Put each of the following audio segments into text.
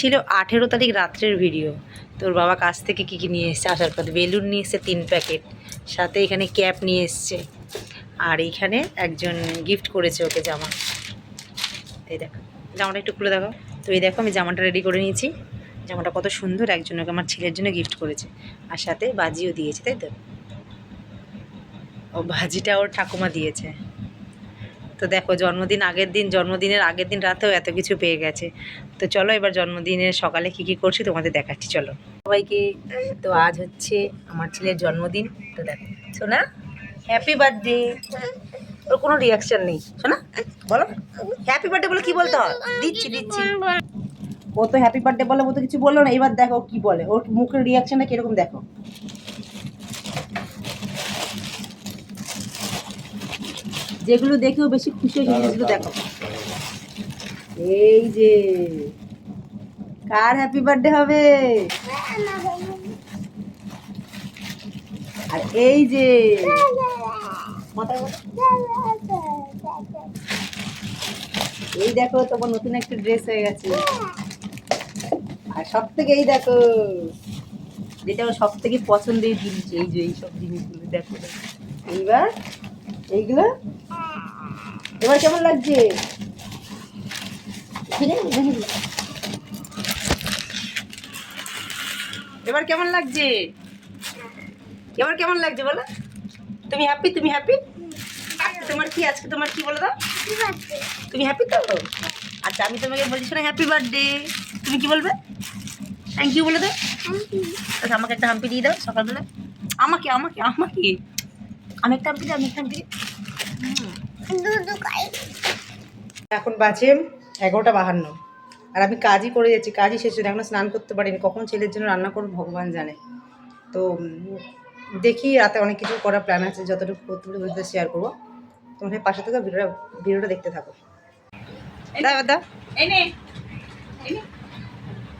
ছিল আঠেরো তারিখ রাত্রের ভিডিও তোর বাবা কাছ থেকে কী কী নিয়ে এসছে? আসার পথে বেলুন নিয়ে এসছে, তিন প্যাকেট। সাথে এখানে ক্যাপ নিয়ে এসছে। আর এইখানে একজন গিফট করেছে ওকে জামা। এই দেখো, জামাটা একটু খুলে দেখো তো এই দেখো, আমি জামাটা রেডি করে নিয়েছি। জামাটা কত সুন্দর, একজন ওকে আমার ছেলের জন্য গিফট করেছে। আর সাথে বাজিও দিয়েছে, তাই তো? ও বাজিটা ওর ঠাকুমা দিয়েছে। তো দেখো, জন্মদিন আগের দিন, জন্মদিনের আগের দিন রাতেও এত কিছু পেয়ে গেছে। তো চলো এবার জন্মদিনের সকালে কি কি করছি তোমাদের দেখাচ্ছি, চলো। সবাইকে, তো আজ হচ্ছে আমার ছেলের জন্মদিন, তো দেখো। শোনা হ্যাপি বার্থডে ওর কোনো রিয়াকশন নেই। শোনা বলো। হ্যাপি বার্থডে বলে কি বলতে হয়? দিচ্ছি দিচ্ছি। ও তো হ্যাপি বার্থডে বলে ও তো কিছু বলল না। এবার দেখো কি বলে। ওর মুখের রিয়াকশনটা কীরকম দেখো? যেগুলো দেখেও বেশি খুশি হয়েছে জিনিসগুলো দেখো। এই যে কার হ্যাপি বার্থডে হবে? আর এই যে এই দেখো তোমার নতুন একটা ড্রেস হয়ে গেছে। আর সব থেকে এই দেখো যেটা আমার সব থেকে পছন্দের জিনিস এই যে এই সব জিনিসগুলো দেখো। এইবার এইগুলো এবার কেমন লাগছে? এবার কেমন লাগছে? এবার কেমন লাগছে বলো? তুমি হ্যাপি তুমি হ্যাপি তোমার কি আজকে, তোমার কি বলো দাও? তুমি হ্যাপি তো? আচ্ছা আমি তোমাকে বলছি শোনা হ্যাপি বার্থডে তুমি কি বলবে? থ্যাংক ইউ বলে দাও। আচ্ছা আমাকে একটা হাম্পি দিয়ে দাও সকালবেলা। আমাকে আমাকে আমাকে। আমি একটা হাম্পি দিই, আমি একটা হাম্পি দিই। এখন বাজে এগারোটা বাহান্ন। আর আমি কাজই করে যাচ্ছি কাজই শেষ হয়ে এখনও স্নান করতে পারিনি। কখন ছেলের জন্য রান্না করব ভগবান জানে। তো দেখি রাতে অনেক কিছু করার প্ল্যান আছে যতটুকু ওদের শেয়ার করব। তোমার পাশে থেকে ভিডিওটা ভিডিওটা দেখতে থাকো। দাও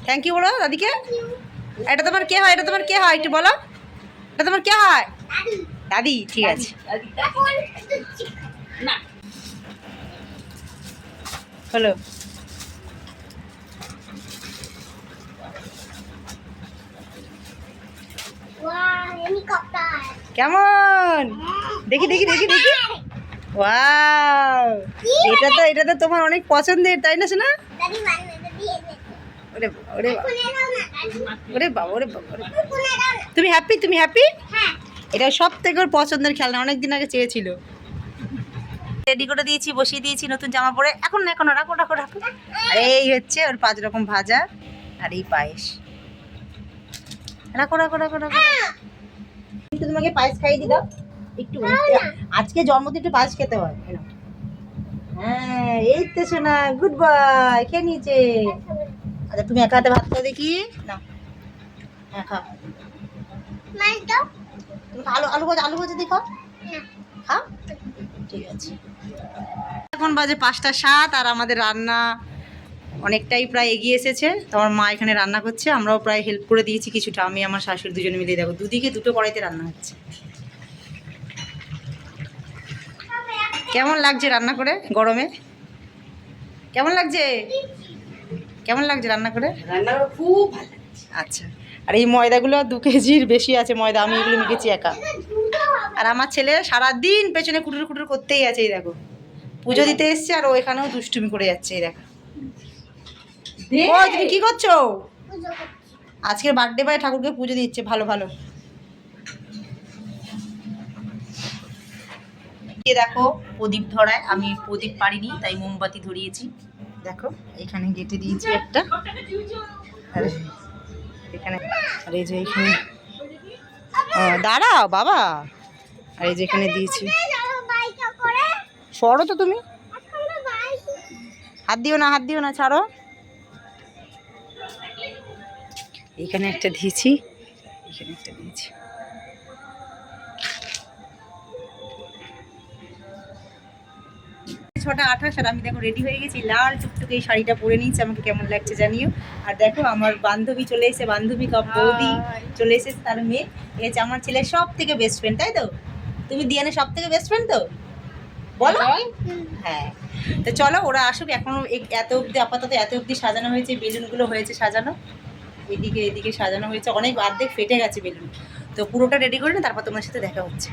থ্যাংক ইউ বলো দাদিকে। এটা তোমার কে হয় এটা তোমার কে হয় একটু বলো। এটা তোমার কে হয়? দাদি। ঠিক আছে। হলো কেমন? দেখি দেখি দেখি দেখি। ওয়াও এটা তো এটা তো তোমার অনেক পছন্দের তাই না শোনা ওরে বাবা, ওরে ওরে বাবা ওরে বাবা। তুমি হ্যাপি তুমি হ্যাপি এটা সব থেকে ওর পছন্দের খেলনা অনেক দিন আগে চেয়েছিল। রেডি করে দিয়েছি বসিয়ে দিয়েছি নতুন জামা পরে। এখন না এখন রাখো রাখো রাখো। আর এই হচ্ছে ওর পাঁচ রকম ভাজা আর এই পায়েস। রাখো রাখো রাখো রাখো। একটু তোমাকে পায়েস খাইয়ে দি দাও। একটু আজকে জন্মদিন একটু পায়েস খেতে হয় হ্যাঁ এই তো শোনা গুড বাই খেয়ে নিয়েছে। আচ্ছা তুমি একা হাতে ভাত খাও দেখি। না হ্যাঁ খাও। তুমি আলু আলু ভাজা আলু ভাজা দিয়ে খাও। খাও। ঠিক আছে। এখন বাজে পাঁচটা সাত আর আমাদের রান্না অনেকটাই প্রায় এগিয়ে এসেছে। তো আমার মা এখানে রান্না করছে আমরাও প্রায় হেল্প করে দিয়েছি কিছুটা। আমি আমার শাশুড়ি দুজনে মিলে দেখো দুদিকে দুটো কড়াইতে রান্না হচ্ছে। কেমন লাগছে রান্না করে গরমে? কেমন লাগছে? কেমন লাগছে রান্না করে? রান্না খুব ভালো আচ্ছা আর এই ময়দাগুলো দু কেজির বেশি আছে ময়দা আমি এগুলো মেখেছি একা। আর আমার ছেলে সারাদিন পেছনে কুটুর কুটুর করতেই আছে এই দেখো। পুজো দিতে এসছে আর ও এখানেও দুষ্টুমি করে যাচ্ছে এই দেখো। ও তুমি কি করছ? আজকের বার্থডে বাই ঠাকুরকে পুজো দিচ্ছে ভালো ভালো। এ দেখো প্রদীপ ধরায় আমি প্রদীপ পারিনি তাই মোমবাতি ধরিয়েছি। দেখো এখানে গেটে দিয়েছি একটা। আর এখানে আর এই যে এখানে দাঁড়াও বাবা। আর এই যে এখানে দিয়েছি। সরো তো তুমি। হাত দিও না হাত দিও না ছাড়ো। এখানে একটা দিয়েছি। এখানে একটা দিয়েছি। ছটা আঠাশ আর আমি দেখো রেডি হয়ে গেছি। লাল টুকটুকে এই শাড়িটা পরে নিয়েছি আমাকে কেমন লাগছে জানিও। আর দেখো আমার বান্ধবী চলে এসে বান্ধবী বৌদি চলে এসেছে তার মেয়ে। এই হচ্ছে আমার ছেলের সব থেকে বেস্ট ফ্রেন্ড তাই তো? তুমি দিয়ানের সব থেকে বেস্ট ফ্রেন্ড তো? বলো। হ্যাঁ। তো চলো ওরা আসুক এখনও এত অবধি আপাতত এত অবধি সাজানো হয়েছে বেলুনগুলো হয়েছে সাজানো। এদিকে এদিকে সাজানো হয়েছে অনেক অর্ধেক ফেটে গেছে বেলুন। তো পুরোটা রেডি করে না তারপর তোমার সাথে দেখা হচ্ছে।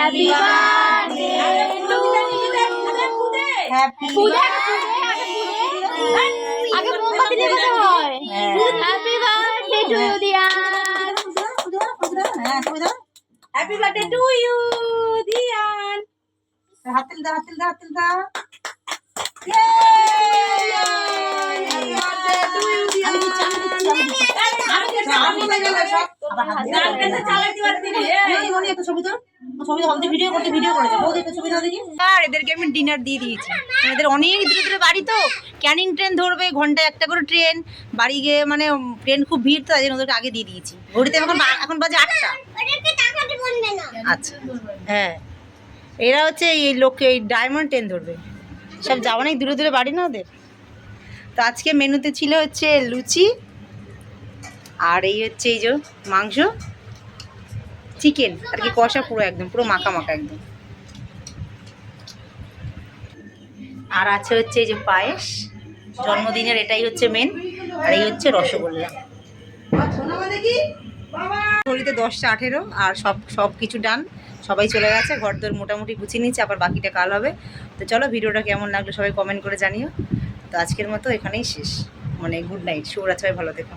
Happy birthday! মোমবাতি দিয়ে কথা হয় happy birthday to you dear happy birthday to you Diyan Hatil দা হাতিল দা হাতিল দা আর এদেরকে আমি ডিনার দিয়ে দিয়েছি। এদের অনেক দূরে দূরে বাড়ি তো। ক্যানিং ট্রেন ধরবে ঘন্টায় একটা করে ট্রেন বাড়ি গিয়ে মানে ট্রেন খুব ভিড় তো তাই জন্য ওদেরকে আগে দিয়ে দিয়েছি। ঘড়িতে এখন এখন বাজে আটটা। আচ্ছা হ্যাঁ। এরা হচ্ছে এই লোক এই ডায়মন্ড ট্রেন ধরবে। সব যাওয়া অনেক দূরে দূরে বাড়ি না ওদের? তো আজকে মেনুতে ছিল হচ্ছে লুচি আর এই হচ্ছে এই যে মাংস চিকেন আর কি কষা পুরো একদম পুরো মাখা মাখা একদম। আর আছে হচ্ছে এই যে পায়েস। জন্মদিনের এটাই হচ্ছে মেন আর এই হচ্ছে রসগোল্লা। ঘড়িতে দশটা আঠেরো, আর সব সব কিছু ডান সবাই চলে গেছে ঘর দর মোটামুটি গুছিয়ে নিচ্ছে, আবার বাকিটা কাল হবে। তো চলো, ভিডিওটা কেমন লাগল সবাই কমেন্ট করে জানিও। তো আজকের মতো এখানেই শেষ। মানে গুড নাইট শুভরাত সবাই ভালো থেকো।